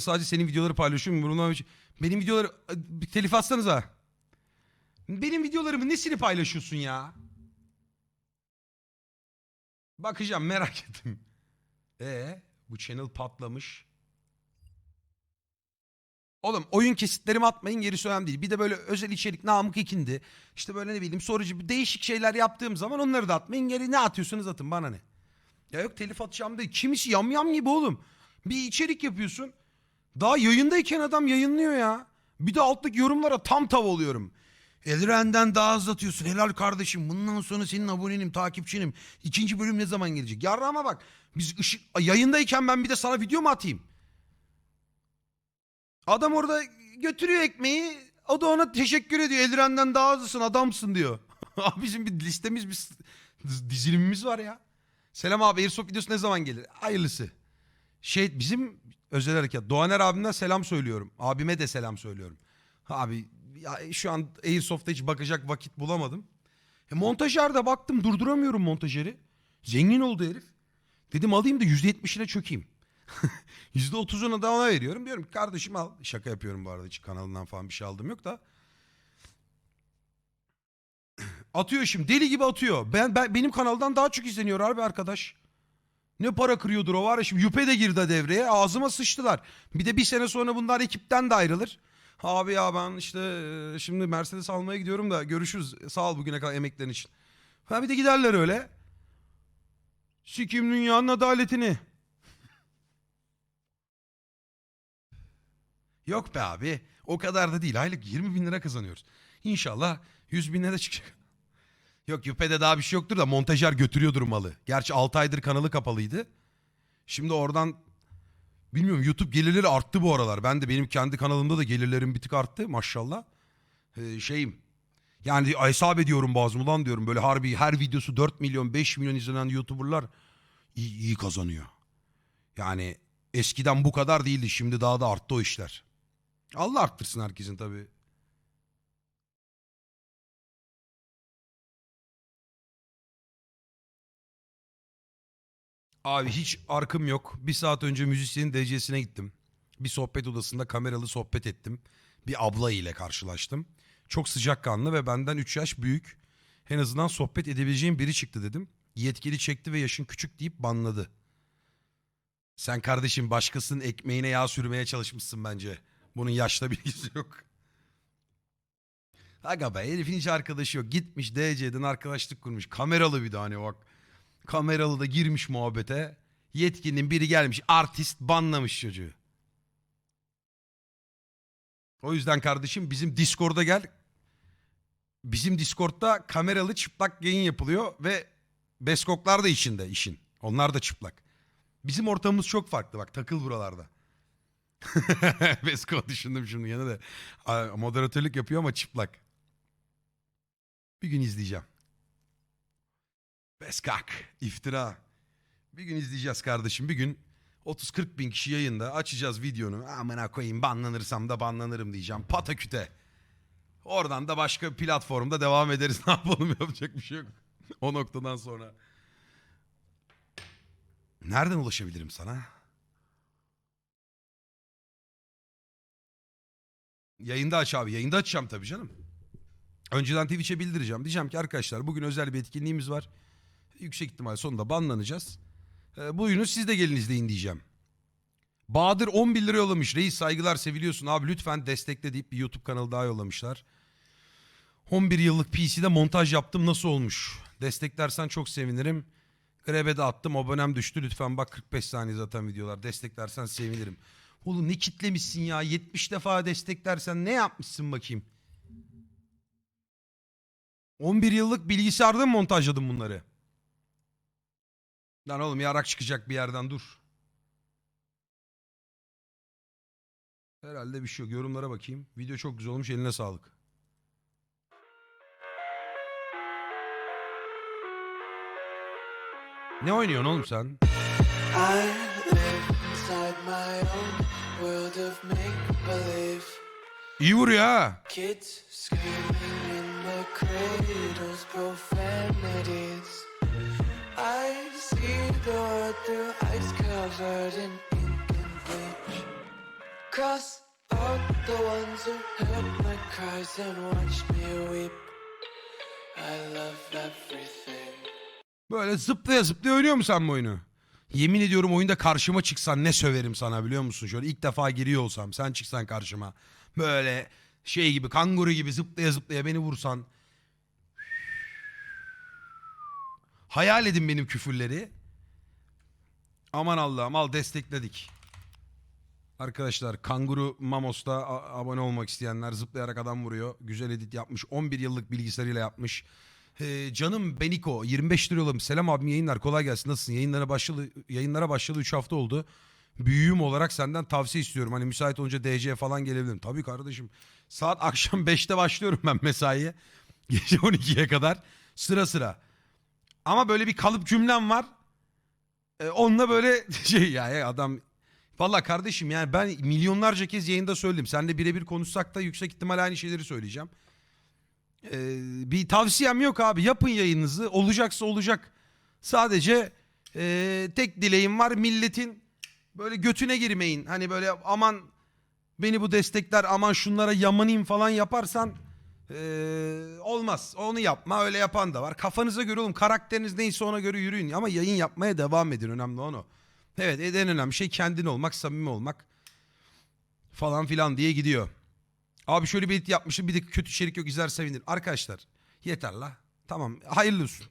Instagram'da sadece senin videoları paylaşıyorum. Bundan şey- Benim videoları bir telif atsanıza. Benim videolarımı nesini paylaşıyorsun ya? Bakacağım merak ettim. E bu channel patlamış. Oğlum oyun kesitlerimi atmayın gerisi önemli değil. Bir de böyle özel içerik namık ikindi. İşte böyle ne bileyim sorucu değişik şeyler yaptığım zaman onları da atmayın. Geri ne atıyorsunuz atın bana ne. Ya yok telif atacağım değil. Kimisi yamyam gibi oğlum. Bir içerik yapıyorsun. Daha yayındayken adam yayınlıyor ya. Bir de alttaki yorumlara tam tav oluyorum. Elren'den daha hızlı atıyorsun. Helal kardeşim. Bundan sonra senin abonenim, takipçinim. İkinci bölüm ne zaman gelecek? Yarrama bak. Biz ışık, yayındayken ben bir de sana video mu atayım? Adam orada götürüyor ekmeği. O da ona teşekkür ediyor. Elren'den daha hızlısın adamsın diyor. Abi bizim bir listemiz bir dizilimimiz var ya. Selam abi Airsoft videosu ne zaman gelir? Hayırlısı. Şey bizim özel hareket. Doğaner abimden selam söylüyorum. Abime de selam söylüyorum. Abi ya şu an Airsoft'a hiç bakacak vakit bulamadım. E, montajer baktım durduramıyorum montajeri. Zengin oldu herif. Dedim alayım da %70'ine çökeyim. %30'unu da ona veriyorum. Diyorum ki kardeşim al. Şaka yapıyorum bu arada hiç kanalından falan bir şey aldım yok da. Atıyor şimdi deli gibi atıyor. Ben, ben Benim kanaldan daha çok izleniyor abi arkadaş. Ne para kırıyordur o var ya şimdi Yüpe de girdi devreye ağzıma sıçtılar. Bir de bir sene sonra bunlar ekipten de ayrılır. Abi ya ben işte e, şimdi Mercedes almaya gidiyorum da görüşürüz. Sağ ol bugüne kadar emeklerin için. Ha bir de giderler öyle. Sikim dünyanın adaletini. Yok be abi. O kadar da değil. Aylık 20 bin lira kazanıyoruz. İnşallah 100 bin lira çıkacak. Yok Yüpe'de daha bir şey yoktur da montajer götürüyordur malı. Gerçi 6 aydır kanalı kapalıydı. Şimdi oradan bilmiyorum YouTube gelirleri arttı bu aralar. Ben de benim kendi kanalımda da gelirlerim bir tık arttı maşallah. Ee, şeyim yani hesap ediyorum bazı ulan diyorum böyle harbi her videosu 4 milyon 5 milyon izlenen YouTuber'lar iyi, iyi kazanıyor. Yani eskiden bu kadar değildi şimdi daha da arttı o işler. Allah arttırsın herkesin tabii. Abi hiç arkım yok. Bir saat önce müzisyenin DC'sine gittim. Bir sohbet odasında kameralı sohbet ettim. Bir abla ile karşılaştım. Çok sıcakkanlı ve benden 3 yaş büyük. En azından sohbet edebileceğim biri çıktı dedim. Yetkili çekti ve yaşın küçük deyip banladı. Sen kardeşim başkasının ekmeğine yağ sürmeye çalışmışsın bence. Bunun yaşla bilgisi yok. Aga be herifin hiç arkadaşı yok. Gitmiş DC'den arkadaşlık kurmuş. Kameralı bir de hani bak. Kameralı da girmiş muhabbete. Yetkinin biri gelmiş artist banlamış çocuğu. O yüzden kardeşim bizim Discord'a gel. Bizim Discord'da kameralı çıplak yayın yapılıyor ve Beskoklar da içinde işin. Onlar da çıplak. Bizim ortamımız çok farklı bak takıl buralarda. Besko düşündüm şimdi yine de. Moderatörlük yapıyor ama çıplak. Bir gün izleyeceğim. Beskak, iftira. Bir gün izleyeceğiz kardeşim. Bir gün 30-40 bin kişi yayında açacağız videonu. Amına koyayım banlanırsam da banlanırım diyeceğim. Pataküte. Oradan da başka platformda devam ederiz. Ne yapalım yapacak bir şey yok. o noktadan sonra. Nereden ulaşabilirim sana? Yayında aç abi. Yayında açacağım tabii canım. Önceden Twitch'e bildireceğim. Diyeceğim ki arkadaşlar bugün özel bir etkinliğimiz var. Yüksek ihtimal sonunda banlanacağız. Ee, bu oyunu siz de gelin izleyin diyeceğim. Bahadır 11 lira yollamış. Reis saygılar seviliyorsun abi lütfen destekle deyip bir YouTube kanalı daha yollamışlar. 11 yıllık PC'de montaj yaptım nasıl olmuş? Desteklersen çok sevinirim. Grebe de attım abonem düştü lütfen bak 45 saniye zaten videolar desteklersen sevinirim. Oğlum ne kitlemişsin ya 70 defa desteklersen ne yapmışsın bakayım. 11 yıllık bilgisayarda mı montajladın bunları? Lan oğlum yarak çıkacak bir yerden dur. Herhalde bir şey yok. Yorumlara bakayım. Video çok güzel olmuş. Eline sağlık. Ne oynuyorsun oğlum sen? İyi vuruyor ha. World through ice covered in ink and bleach. cross out the ones who heard my cries and watched me weep. I love everything. Böyle zıplaya zıplaya oynuyor musun sen bu oyunu? Yemin ediyorum oyunda karşıma çıksan ne söverim sana biliyor musun? Şöyle ilk defa giriyor olsam sen çıksan karşıma. Böyle şey gibi kanguru gibi zıplaya zıplaya beni vursan. Hayal edin benim küfürleri. Aman Allah'ım al destekledik. Arkadaşlar Kanguru Mamos'ta abone olmak isteyenler zıplayarak adam vuruyor. Güzel edit yapmış. 11 yıllık bilgisayarıyla yapmış. Ee, canım Beniko 25 lira yollamış. Selam abim yayınlar kolay gelsin. Nasılsın? Yayınlara başladı yayınlara başladı 3 hafta oldu. Büyüğüm olarak senden tavsiye istiyorum. Hani müsait olunca DC falan gelebilirim. Tabii kardeşim. Saat akşam 5'te başlıyorum ben mesaiye. Gece 12'ye kadar. Sıra sıra. Ama böyle bir kalıp cümlem var. Ee, onunla böyle şey ya ya adam Valla kardeşim yani ben milyonlarca kez yayında söyledim. Seninle birebir konuşsak da yüksek ihtimal aynı şeyleri söyleyeceğim. Ee, bir tavsiyem yok abi. Yapın yayınınızı. Olacaksa olacak. Sadece ee, tek dileğim var. Milletin böyle götüne girmeyin. Hani böyle aman beni bu destekler aman şunlara yamanayım falan yaparsan ee, olmaz. Onu yapma. Öyle yapan da var. Kafanıza göre oğlum. Karakteriniz neyse ona göre yürüyün. Ama yayın yapmaya devam edin. Önemli onu. Evet en önemli şey kendin olmak, samimi olmak falan filan diye gidiyor. Abi şöyle bir edit yapmışım bir de kötü içerik yok izler sevinir. Arkadaşlar yeter la. Tamam hayırlı olsun.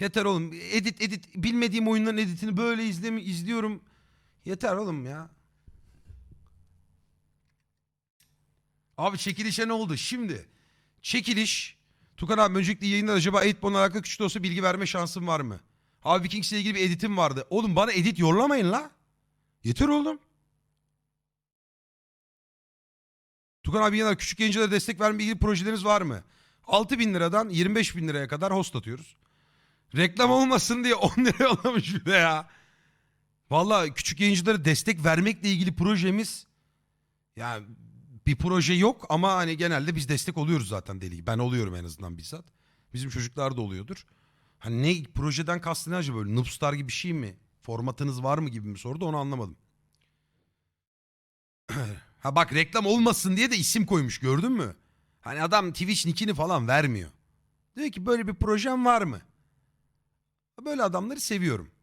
Yeter oğlum. Edit edit bilmediğim oyunların editini böyle izlemi izliyorum. Yeter oğlum ya. Abi çekilişe ne oldu? Şimdi çekiliş Tukan abi öncelikle yayında acaba 8 alakalı küçük de olsa bilgi verme şansım var mı? Abi Vikings ile ilgili bir editim vardı. Oğlum bana edit yollamayın la. Yeter oğlum. Tukan abi yana küçük yayıncılara destek verme ilgili projeleriniz var mı? 6 bin liradan 25 bin liraya kadar host atıyoruz. Reklam olmasın diye 10 lira yollamış bir de ya. Valla küçük yayıncılara destek vermekle ilgili projemiz yani bir proje yok ama hani genelde biz destek oluyoruz zaten deli. Ben oluyorum en azından bizzat. Bizim çocuklar da oluyordur. Hani ne projeden kastı ne acaba böyle Noobstar gibi bir şey mi? Formatınız var mı gibi mi sordu onu anlamadım. ha bak reklam olmasın diye de isim koymuş gördün mü? Hani adam Twitch nickini falan vermiyor. Diyor ki böyle bir projem var mı? Böyle adamları seviyorum.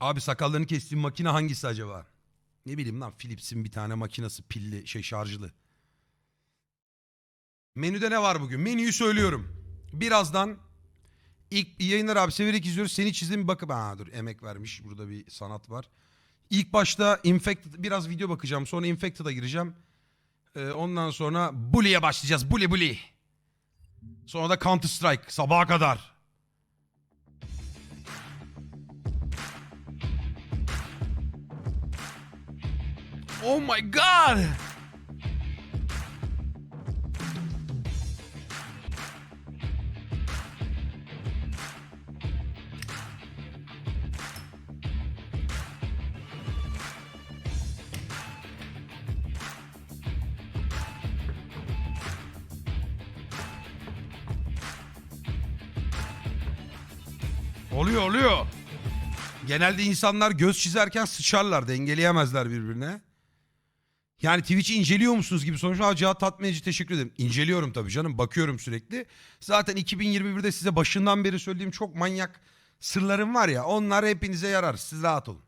Abi sakallarını kestiğim makine hangisi acaba? Ne bileyim lan Philips'in bir tane makinesi pilli şey şarjlı. Menüde ne var bugün? Menüyü söylüyorum. Birazdan ilk yayınlar abi severek izliyoruz. Seni çizdim bakıp. Ha dur emek vermiş. Burada bir sanat var. İlk başta Infected biraz video bakacağım. Sonra Infected'a gireceğim. Ee, ondan sonra Bully'e başlayacağız. Bully Bully. Sonra da Counter Strike sabaha kadar. Oh my god! Oluyor oluyor. Genelde insanlar göz çizerken sıçarlar dengeleyemezler birbirine. Yani Twitch'i inceliyor musunuz gibi sonuçta "Aa, Cihat edici teşekkür ederim. İnceliyorum tabii canım bakıyorum sürekli. Zaten 2021'de size başından beri söylediğim çok manyak sırlarım var ya onlar hepinize yarar siz rahat olun.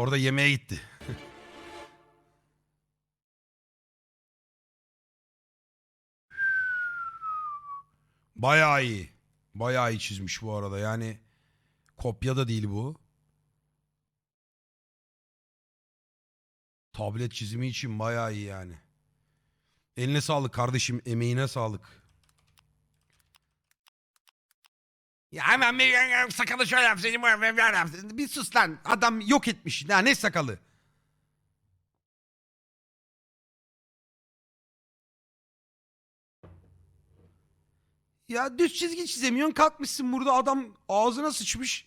Orada yemeğe gitti. Bayağı iyi. Bayağı iyi çizmiş bu arada. Yani kopya da değil bu. Tablet çizimi için bayağı iyi yani. Eline sağlık kardeşim. Emeğine sağlık. Ya hemen bir sakalı şöyle yapsaydım. böyle yapsaydım. Bir sus lan. Adam yok etmiş. Ya ne sakalı? Ya düz çizgi çizemiyorsun. Kalkmışsın burada adam ağzına sıçmış.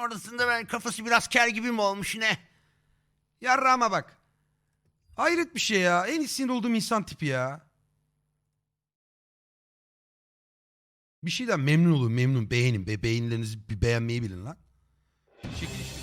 Orasında ben kafası biraz ker gibi mi olmuş ne? Yarrağıma bak. Hayret bir şey ya. En sinir olduğum insan tipi ya. Bir şeyden memnun olun memnun beğenin. Be beğenilerinizi bir beğenmeyi bilin lan. Çekiliş